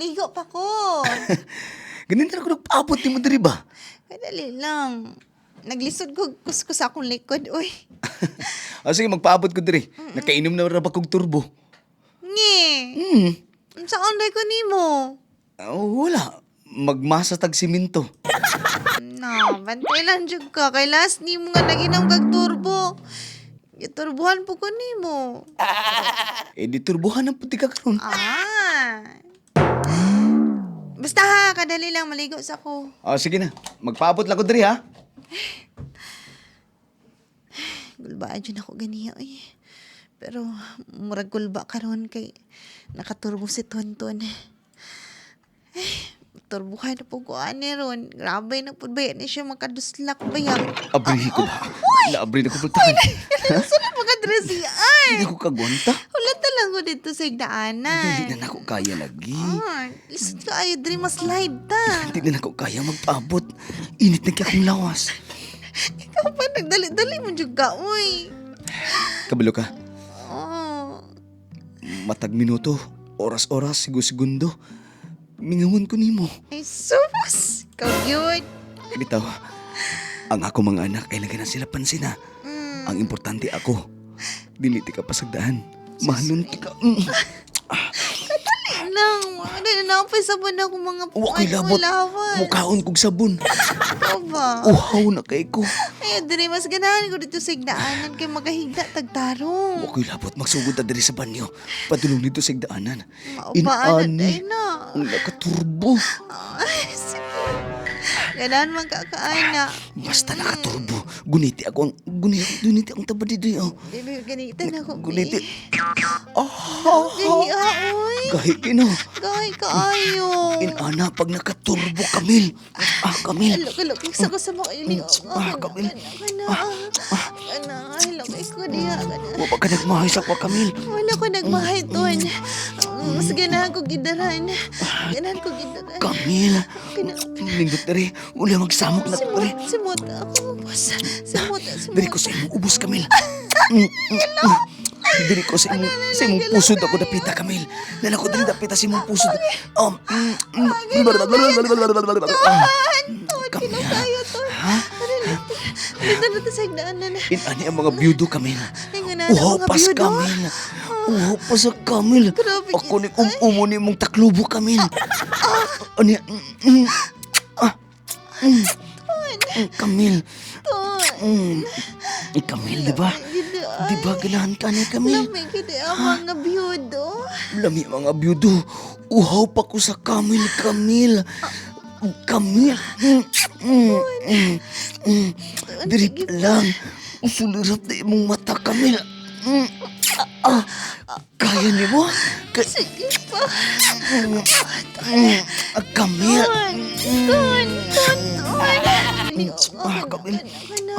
maligo pa ko. Ganun ako nagpaabot ni mo diri ba? Kadali lang. Naglisod ko kuskus akong likod, uy. Ah, sige, magpaabot ko diri. Nakainom na ra ba kong turbo? Nge. Hmm. Saan day ko nimo? Ah, wala. Magmasa tag simento. Na, bantay lang jud ka. Kay last ni mo nga naginom kag turbo. Giturbuhan po ko nimo. Eh, di turbohan ang puti ka karon. Ah. Basta ha, kadali lang maligo sa ko. Ah, sige na. Magpaabot lang ko diri ha. Gulbaan dyan ako ganiya eh. Pero murag gulba karon kay nakaturbo si Tonton. Eh, turbuhan na po ko ani ron. Grabe na po ba ni siya makaduslak ba yan? Abrihi ko ba? Laabri na ko pultahan. Pa ka dress ay? Hindi ko kagwanta. Dito sa Hindi igdaanan. na ako kaya lagi. Ah, lisod ka ay diri mas slide ta. Hindi na ako kaya magpaabot. Init na kaya lawas. Ikaw pa nagdali-dali mo juga, uy. Kabalo ka. Oh. Matag minuto, oras-oras, sigo-segundo. Mingawan ko nimo. Ay, sus! Ikaw yun. Bitaw, ang ako mga anak ay lagyan na sila pansin ha. Mm. Ang importante ako. Dili ti ka pasagdaan. Mahanon ti ka. Mm. lang. Ano na napay sabon ako mga Wa kay labot. lawan. Mukhaon kog sabon. Ikaw ba? Uhaw na kay ko. Ay, diri mas ganahan ko dito sa igdaanan kay magahigda tagtarong. Wa ko'y labot magsugod ta diri sa banyo. Padulong dito sa igdaanan. Maupaan na Inani. na. Ang nakaturbo. Ay, Ganahan man kakaana. Basta nakaturbo. Guniti ako ang guniti, guniti ang tabad dito. Oh. Dili ganitan ako. Guniti. Oh. Gahi aoy. Gahi kino. Gahi kaayo. Inana pag nakaturbo Kamil. Ah, Kamil. Alok, alok. Isa ko sa mga ili. Ah, Kamil. Kana, kana. Alok, ikaw diya. Kana. Wa pa ka nagmahay sa kwa Kamil. Wala ko nagmahay ton. Mas ganahan ko gidaran. Ganahan ko gidaran. Kamil. Nindot diri. Uli magsamok na Simot, diri. simot ako. Boss. Simot, simot. Diri ko sa imong ubos Kamil. Mm, mm, mm. Diri ko sa imong sa imong pusod ako dapita Kamil. Nana ko diri dapita sa imong pusod. Um. mm, mm. Ah, Kamil. Ha? Dito na to sa igdaanan. Inani ang mga byudo Kamil. Ingon na Uhaw mga pas biyudo. Kamil. Uhaw pa sa Kamil. Grabe Ako ni umumo ni mong taklubo Kamil. Ani Kamil. Kamil, di ba? Di ba ganahan ka ni Kamil? Lamig gid ang mga biyudo. Lami mga byudo. Uhaw pa ko sa Kamil, Kamil. Kamil. Diri lang. Usulirap na imong mata, Kamil. Mm. Ah, kaya ni mo? Sige ah, Kamil. Ton. Ton. Ton. Ah, Kamil. Kana.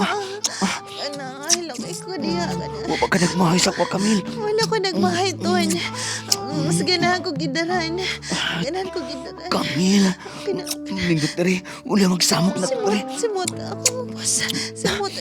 Kana. Hello, ikaw diya. Kana. Wa pa ka nagmahay sa kwa, Kamil. Wala ko nagmahay ton. Mas ganahan ko gidaran. Ganahan ko gidaran. Kamil. Nindot diri. Uli magsamok na diri. Simot, simot ako. Boss. Simot.